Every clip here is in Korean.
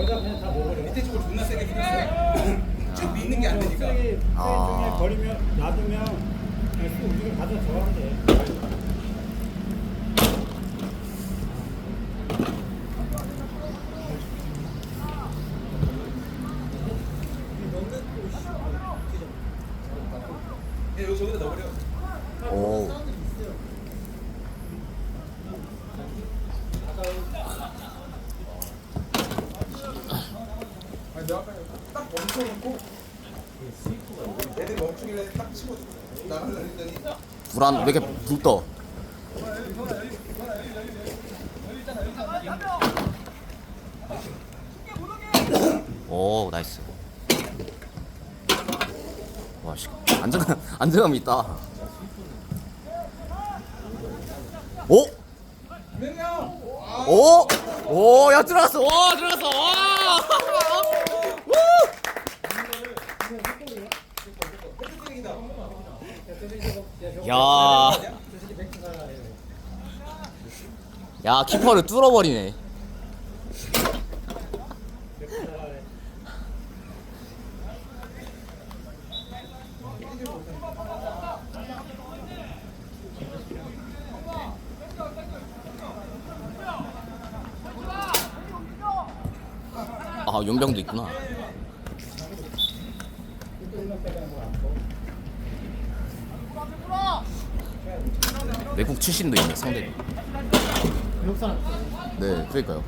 여자 그냥 다 먹어요. 밑에 쪽을 존나 세게 밀었어요. 쭉 미는 게 안 되니까. 쓰레기 쓰레기 아. 중에 버리면 놔두면 그냥 쑥 우리가 가져 저하면 돼. 네, 여기 저기다 넣어버려. 오. 아니 내가 아까 딱 멈춰놓고 애들이 멈추길래 딱 치고 나가려 했더니 불안 왜 이렇게 불 떠? 오 나이스. 와 씨 안정감 안정감 있다. 오? 오? 오, 야 들어갔어. 와, 들어갔어. 와! 우! 헤드트릭이다. 야. 야, 키퍼를 뚫어 버리네. 아, 용병도 있구나. 출신도 있네, 상대. 외국 사람. 네, 그러니까요.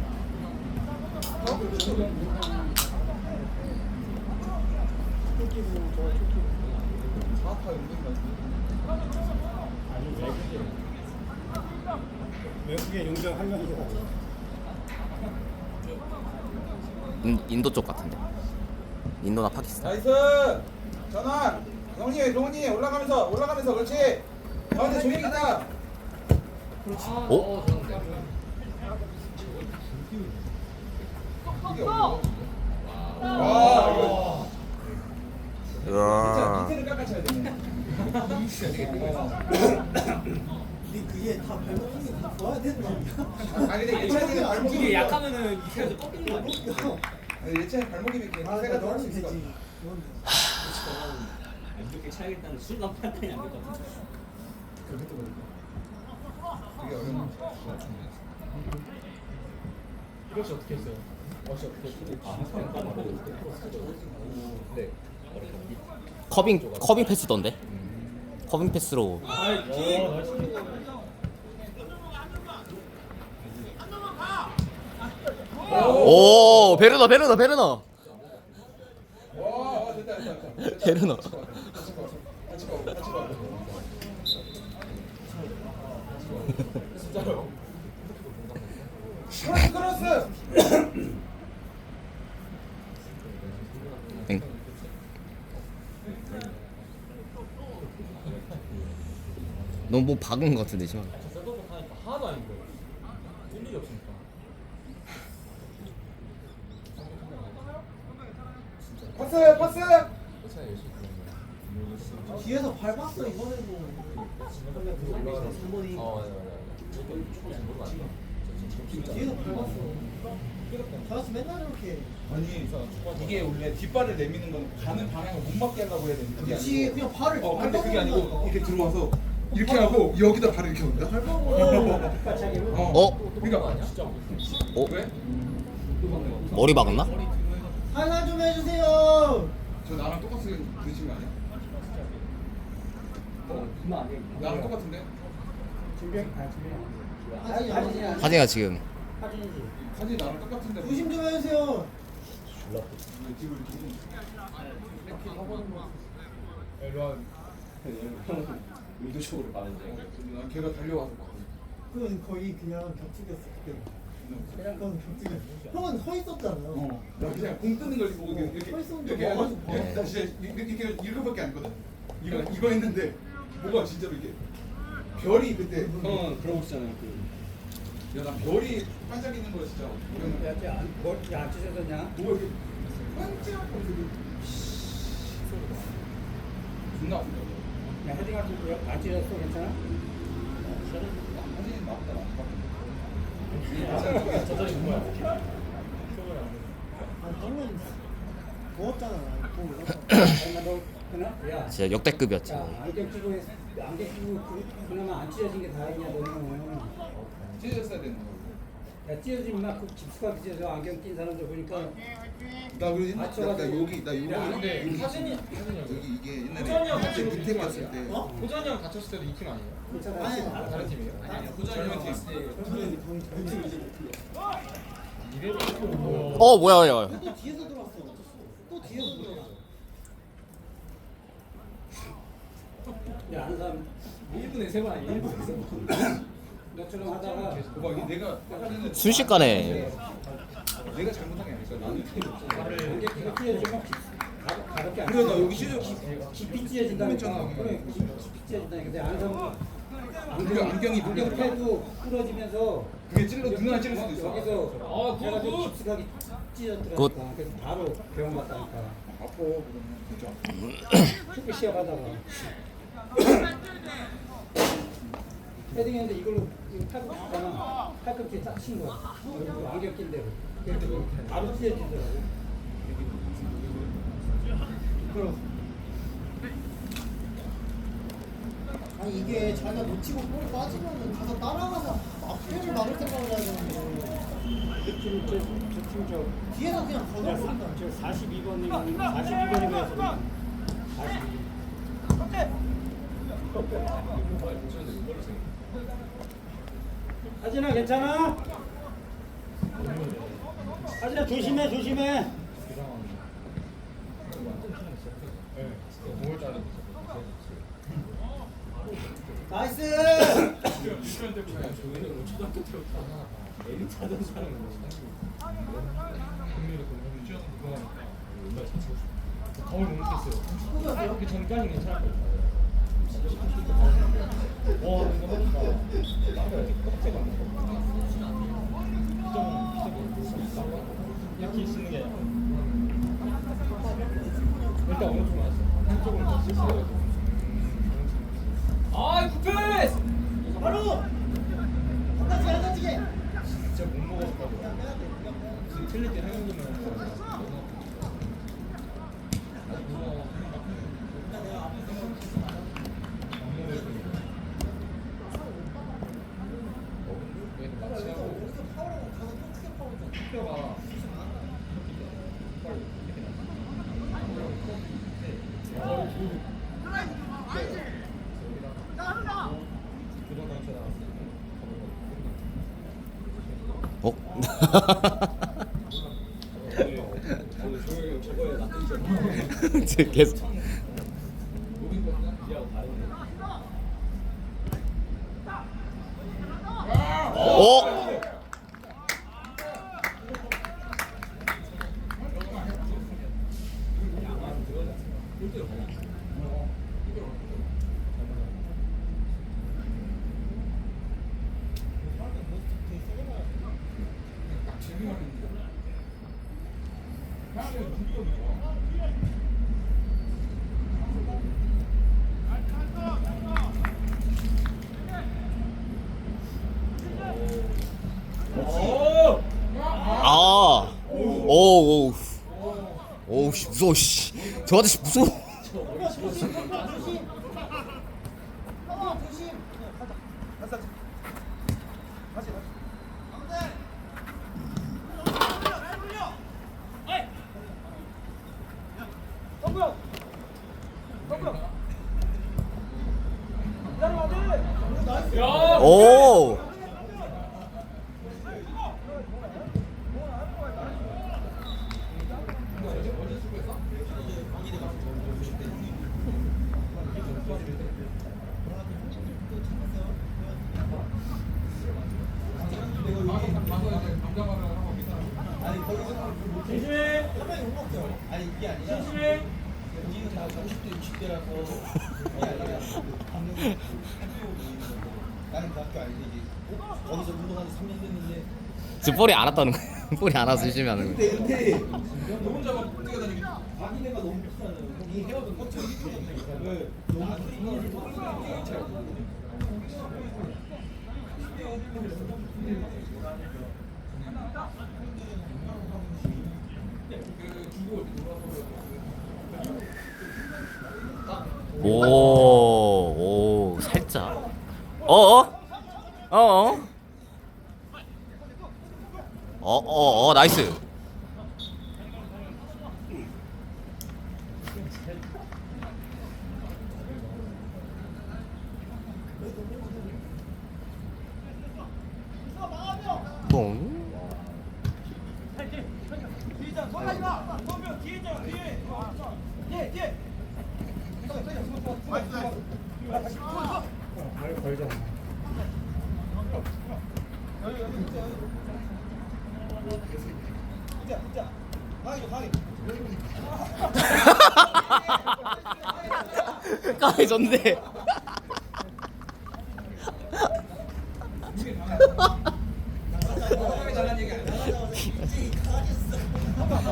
한 명이고 인, 인도 쪽 같은데. 인도나 파키스탄. 나이스! 전환! 동훈이, 동훈이 올라가면서 올라가면서 그렇지. 가운데 조용히다. 어려워. 와, 이거 진짜 우와. 밑에를 깎아쳐야 되네. 니 그게 다 발목이 좋아야 되는 거 아니야? 아 근데 예찬이는 발목이 이게 약하면은 이렇게 꺾이는 거 아니야? 아니, 예찬이 발목이 이렇게 아, 세가 내가 들어갈 수 넣으면 있을 것 되지. 같아. 안 좋게 차야겠다는 순간 판단이 안될것 같아. 그게 어려운 거 이것이 어떻게 했어요? 어시 어떻게 했어요? 네. 커빙 커빙 패스던데. 커빙 패스로 오, 베르너 베르너 베르너. 베르너. 같이 가, 같이 가, 같이 가. 진짜로. 크로스, 크로스! 응. 너무 뭐 박은 것 같은데 지금. 저도 하니까 하나도 아닌 거예요. 일 일이 없으니까. 파스, 파스! 뒤에서 밟았어 이번에도. 그러면 그 올라가는 3번이 어, 맞아, 맞아. 뒤에서 밟았어. 저스 맨날 이렇게. 아니, 이게 원래 뒷발을 내미는 건 가는 방향을 못 맞게 하려고 해야 되는데 그게 그렇지 아니고 그냥 발을 어, 근데 그게 아니고. 이렇게 들어와서 이렇게 하고 여기다 발을 이렇게 온다? 밟아버려. 어? 그러니까 진짜 어? 왜? 머리 박았나? 하나 좀 해주세요. 저 나랑 똑같은 그신 거 아니야? 어? 나랑 똑같은데? 준비한 아 준비. 화제가 지금 사진이지. 사진 나랑 똑같은데 조심 좀 해주세요. 왜 뒤로 이렇게 일로 와. 의도적으로 가는데. 난 걔가 달려와서 막 그건 거의 그냥 격투기였어 그때. 그냥 그건 격투기였어. 형은 서 있었잖아요. 어, 나 그냥 공 뜨는 걸 보고 이렇게 이렇게 서 있었는데 이렇게 뭐 해가지고? 예, 나 진짜 이렇게 이렇게 이거밖에 안 했거든. 이거 이거 했는데 뭐가 진짜로 이게 별이 그때 형 그러고 있잖아요. 그 야 나 별이 반짝이는 거 진짜 이거는 야쟤 안, 머리 안 찢어졌냐? 뭐가 이렇게 반짝하고 되게 존나 아프다. 야 헤딩할 때안 찢어졌어 괜찮아? 사진 나왔다 나왔다. 저 자리 뭐야? 안 해. 너는 더웠잖아. 진짜 역대급이었지. 야, 안경 끼고 했- 안경 끼고 그, 그나마 안 찢어진 게 다행이야 너는. 찢어졌어야 되는 거. 야 찢어진 만큼 깊숙하게 찢어져 안경 낀 사람들 보니까 나 그러지? 나, 나. 여기 나 여기 야, 근데 여기 사진이 사진이 여기. 여기 이게 옛날에 같이 밑에 팀 아니에요? 때 어? 호전이 형 다쳤을 때도 이 팀 아니에요? 아니, 아, 다른 팀이에요? 아니 호전이 형 이래 어 뭐야 야. 또 뒤에서 들어왔어. 야, 아는 사람 1분에 3번 아니에요? 1분에 3번 너처럼 하다가 봐 이게 내가 아까 전에 순식간에 내가 잘못한 게 아니었어 나는 찢어지면 깊- 가- 가볍게 안 그래 나. 여기 찢어 깊이 찢어진다니까. 그랬잖아. 그래, 깊이 찢어진다니까. 근데 아는 사람 안경 안경이 안경 패도 부러지면서 그게 찔러 눈 찔릴 수도 있어 여기서 아, 내가 좀 굿. 깊숙하게 그래서 바로 병원 갔다니까. 아파 그러면 진짜 축구 시합하다가. 헤딩했는데 이걸로 이거 팔꿈치 있잖아 팔꿈치에 짝친 거야. 여기 안경 낀 대로. 그래서 바로 찢어지더라고 그럼. 아니 이게 자기가 놓치고 볼 빠지면은 가서 따라가서 앞에를 막을 생각을 해야 되는데 지금 저, 저, 저, 뒤에서 그냥 저, 걷어버린다. 저 42번이면 42번이면 42. 하진아 괜찮아? 하진아 조심해 조심해 네, 5월달에 나이스. 유치원 때부터 저희는 초등학교 때부터 애를 찾은 그냥 유치원 그거하니까 얼마나 잘 치고 싶어. 거울 너무 뺐어요. 그 전까지는 괜찮았거든요. 와, 이거 하니까 이렇게 껍데가 안 나고. 이렇게. 일단 어느 쪽으로 왔어? 한쪽으로 더 쓰세요. 아, 쿠페스! 바로. 바깥이 안 다치게. 진짜 못. 지금 틀릴 때 한국이면 어? 지금 계속. 어? 아. 오, 오. 오, 씨, 무서워, 씨. 저 아저씨 무서워. 조심. 조심. 어, 조심. 오. 조심해! 한명욕 먹죠. 아니 이게 아니라 조심해! 우리는 다 50대 60대라서 그게 아니라 방금 나는 그 학교 아닌데 이게 거기서 운동한 지 3년 됐는데 지금 볼이 안 왔다는 거야. 볼이 안 와서 열심히 하는 너무 오, 오, 살짝. 어 어? 어 어? 어어, 어, 나이스.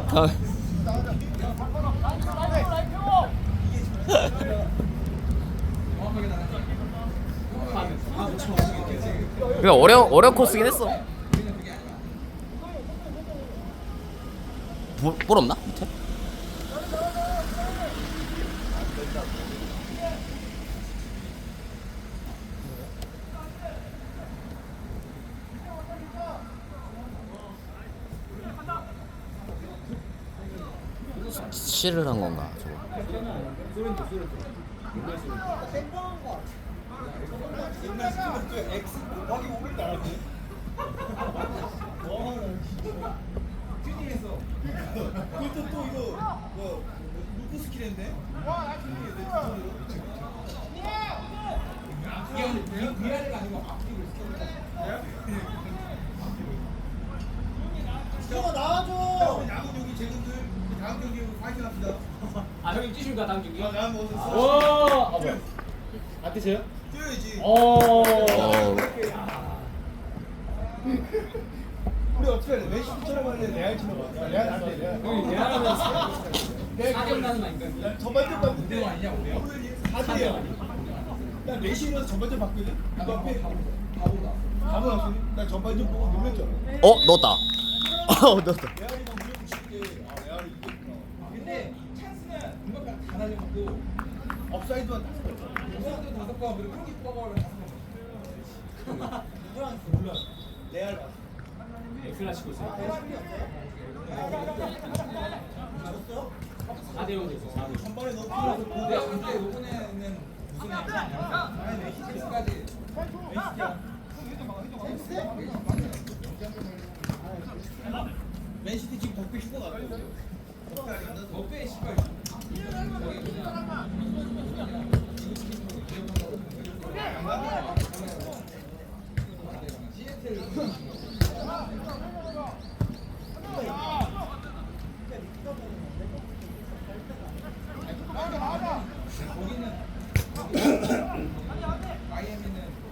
가- 그냥 어려 어려 코스긴 했어. 볼, 볼 없나 밑에? 실을 한 건가 저거? 소렌토 소렌토. 옛날 시키면 또 X 곱하기 5를 나왔지. 와, 진짜. 튜닝했어. 그것도 또 이거 뭐 루크 스킬인데? 위아래가 아니고 앞뒤로 형아 나와줘. 야구 여기 제군들 다음 경기 파이팅 합시다. 아 형님 뛰십니까 다음 경기? 아, 나는 뭐 오! 아 뭐야? 안 뛰세요? 뛰어야지. 오! 어, 우리 어떻게 해야 돼? 메시처럼 할래? 레알처럼 할래? 레알 안 돼. 레알. 형님 대하라면 사격 나는 아닌가? 전반전 봤는데. 오대오 아니냐 오대오? 4대야. 나 메시로 전반전 봤거든. 그 앞에 가보 나왔어. 나 전반전 보고 놀랬잖아. 어 넣었다. 어 넣었다. 레알이만 무조건 쉽게. 아 레알이 이겼구나. 근데 찬스는 공격까지 다 날려먹고 업사이드만 다섯 번. 우선도 다섯 번 그리고 경기 뽑아버려 다섯 번 프랑스 몰라. 레알 봤어. 엑스라시코 있어요 4대 0 됐어 4대 0 전반에 너무 필요해서 내가 근데 요번에는 무슨 아니 메시까지. 맨시티 지금 덕배 휴가 씨발는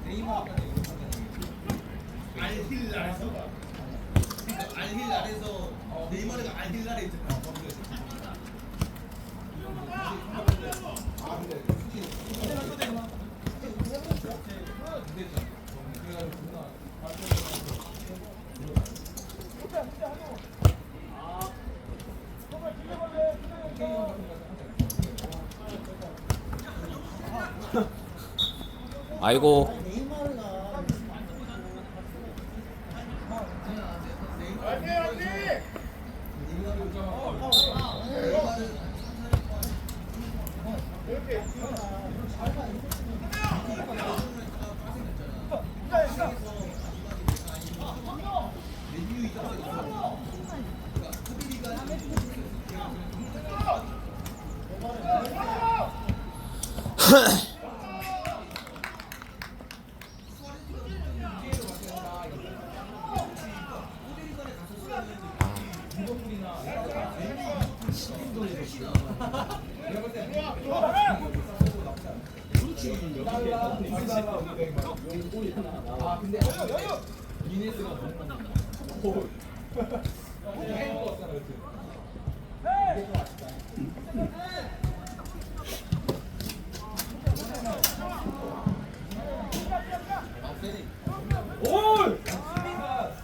네이마르까지 알힐날에서 봐. 알힐날에서 네이마르가 알힐날에 있잖아. 거기에서. 아이고. 아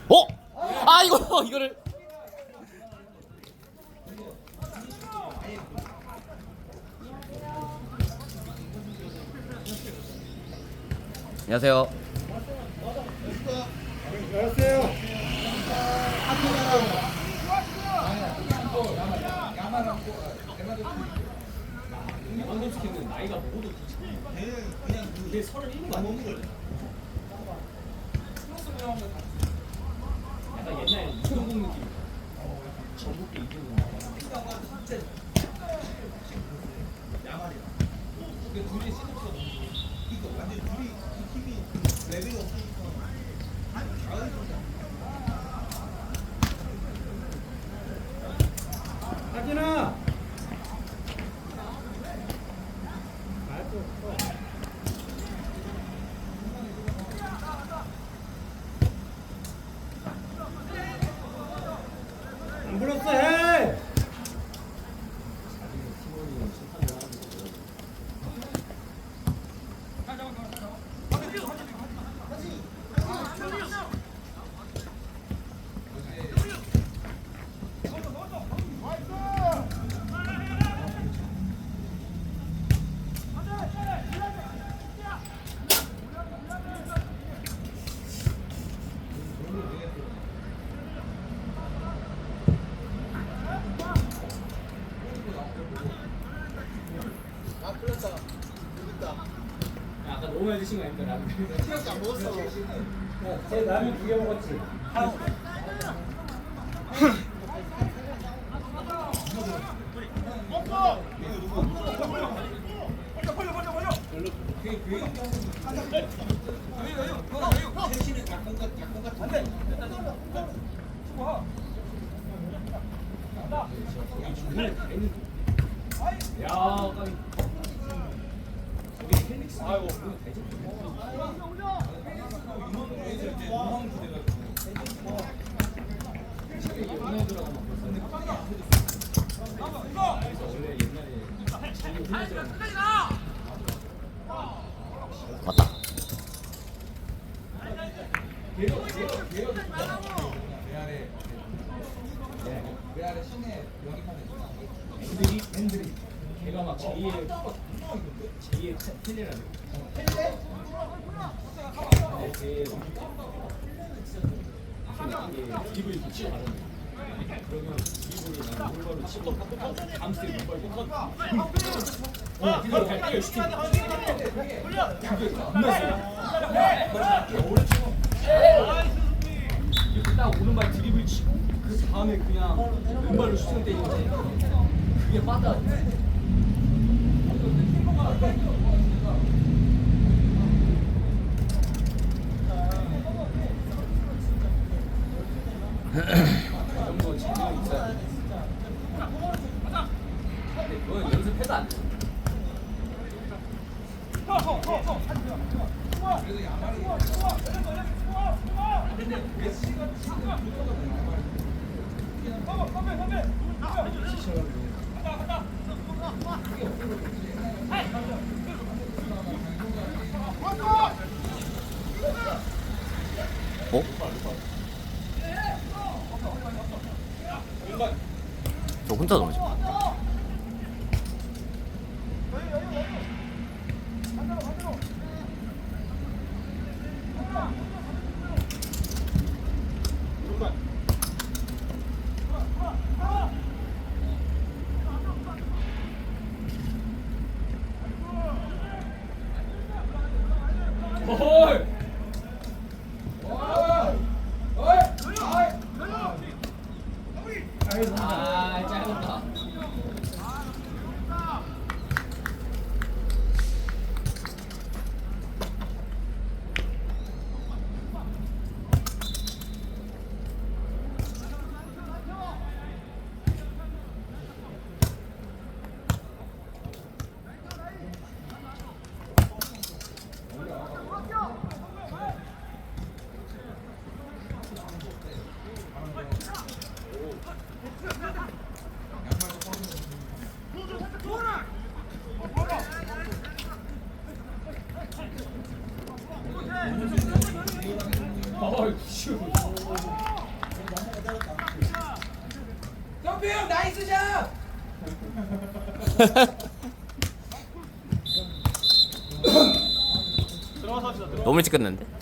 어? 아 이거 이거를 안녕하세요. 그냥 그게 둘이 너무 이거 완전 둘이 이 팀이 레벨이 없으니까. 잘하는 하진 아닙니까 라면? 티라스 안 먹었어 제 라면 두 개 먹었지. 같은데 야, 훈련들하고 맞다. 밴들이 밴들이 걔가 막 제2의 제2의 텔레라는 텔레? 걔 드리블 붙이고 가는 그러면 드리블이 난 물발로 치고 감스에 물발로 컷 어, 그거 그냥 뛰어 슈팅 그게 겁나 세 이렇게 딱 오른발 드리블 치고 그 다음에 그냥 왼발로 슈팅 때리는데 그게 빠다 있 어? 저 혼자 넘어지. 너무 일찍 끝났는데?